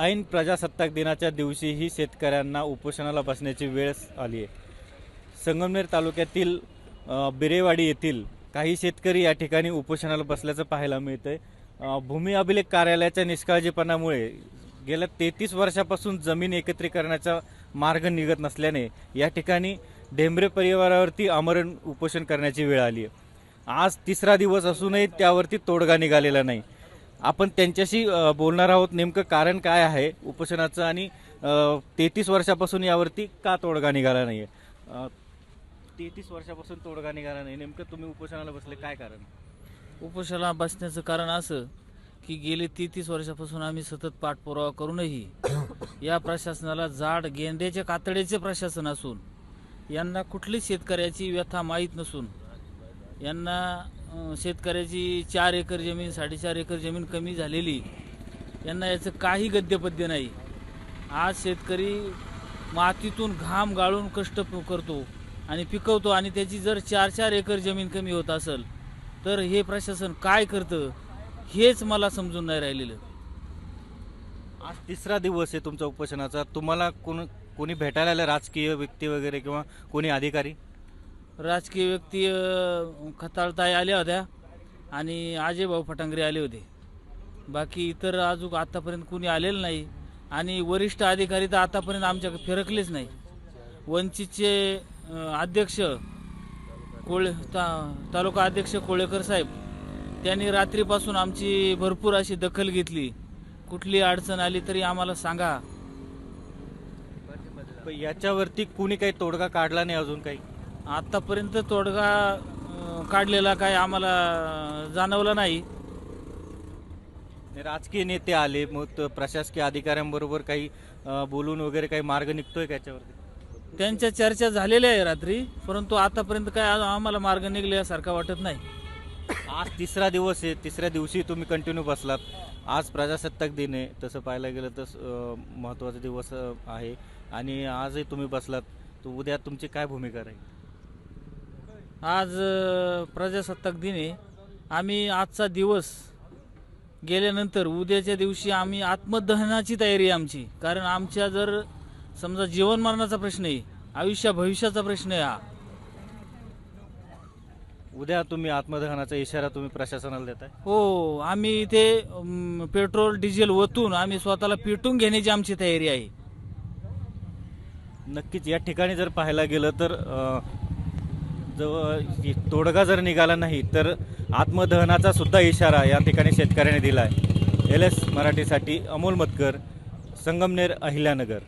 ऐन प्रजासत्ताक दिनाच्या दिवशीही शेतकऱ्यांना उपोषणाला बसण्याची वेळ आली आहे संगमनेर तालुक्यातील बिरेवाडी येथील काही शेतकरी या ठिकाणी उपोषणाला बसल्याचं पाहायला मिळतं आहे भूमी अभिलेख कार्यालयाच्या निष्काळजीपणामुळे गेल्या तेहतीस वर्षापासून जमीन एकत्रीकरणाचा मार्ग निघत नसल्याने या ठिकाणी ढेंबरे परिवारावरती आमरण उपोषण करण्याची वेळ आली आहे आज तिसरा दिवस असूनही त्यावरती तोडगा निघालेला नाही. आपण त्यांच्याशी बोलणार आहोत. नेमकं कारण काय आहे? उपोषणाचं आणि तेहतीस वर्षापासून यावरती का तोडगा निघाला नाही आहे तेहतीस वर्षापासून तोडगा निघाला नाही. नेमकं तुम्ही उपोषणाला बसले काय कारण? उपोषणाला बसण्याचं कारण असं की गेले तेहतीस वर्षापासून आम्ही सतत पाठपुरावा करूनही या प्रशासनाला जाड गेंड्याच्या कातड्याचे प्रशासन असून यांना कुठलीच शेतकऱ्याची व्यथा माहीत नसून यांना शेतकऱ्याची चार एकर जमीन साडेचार एकर जमीन कमी झालेली. यांना याचं काही गद्यपद्य नाही. आज शेतकरी मातीतून घाम गाळून कष्ट करतो आणि पिकवतो आणि त्याची जर चार चार एकर जमीन कमी होत असेल तर हे प्रशासन काय करतं हेच मला समजून नाही राहिलेलं. आज तिसरा दिवस आहे तुमचा उपोषणाचा. तुम्हाला कोण कोणी भेटायला आलं? राजकीय व्यक्ती वगैरे किंवा कोणी अधिकारी? राजकीय व्यक्ती अं, खताळताई आल्या होत्या आणि आजे भाऊ फटांगरे आले होते. बाकी इतर अजून आतापर्यंत कुणी आलेलं नाही आणि वरिष्ठ अधिकारी तर आतापर्यंत आमच्याकडे फिरकलेच नाही. वंचितचे अध्यक्ष कोळे ता तालुका अध्यक्ष कोळेकर साहेब त्यांनी रात्रीपासून आमची भरपूर अशी दखल घेतली. कुठली अडचण आली तरी आम्हाला सांगा. पण याच्यावरती कुणी काही तोडगा काढला नाही अजून काही? आतापर्यंत तोडगा काढलेला काय आम्हाला जाणवला नाही. राजकीय नेते आले मग प्रशासकीय अधिकाऱ्यांबरोबर काही बोलून वगैरे काही मार्ग निघतोय का याच्यावरती? त्यांच्या चर्चा झालेल्या आहे रात्री परंतु आतापर्यंत काय आम्हाला मार्ग निघल्यासारखा वाटत नाही. आज तिसरा दिवस आहे तिसऱ्या दिवशी तुम्ही कंटिन्यू बसलात. आज प्रजासत्ताक दिन आहे तसं पाहायला गेलं तर महत्त्वाचा दिवस आहे. आणि आजही तुम्ही बसलात तर उद्या तुमची काय भूमिका राहील? आज प्रजासत्ताक दिन आम्ही आजचा दिवस गेल्यानंतर उद्याच्या दिवशी आम्ही आत्मदहनाची तयारी आहे आमची. कारण आमच्या जर समजा जीवन मरणाचा प्रश्न आहे आयुष्या भविष्याचा प्रश्न आहे हा. उद्या तुम्ही आत्मदहनाचा इशारा तुम्ही प्रशासनाला देताय? हो आम्ही इथे पेट्रोल डिझेल ओतून आम्ही स्वतःला पेटून घेण्याची आमची तयारी आहे. नक्कीच या ठिकाणी जर पाहायला गेलं तर अ, जवळ तोडगा जर निघाला नाही तर आत्मदहनाचा सुद्धा इशारा या ठिकाणी शेतकऱ्याने दिला आहे एल एस मराठीसाठी अमोल मतकर संगमनेर अहिल्यानगर.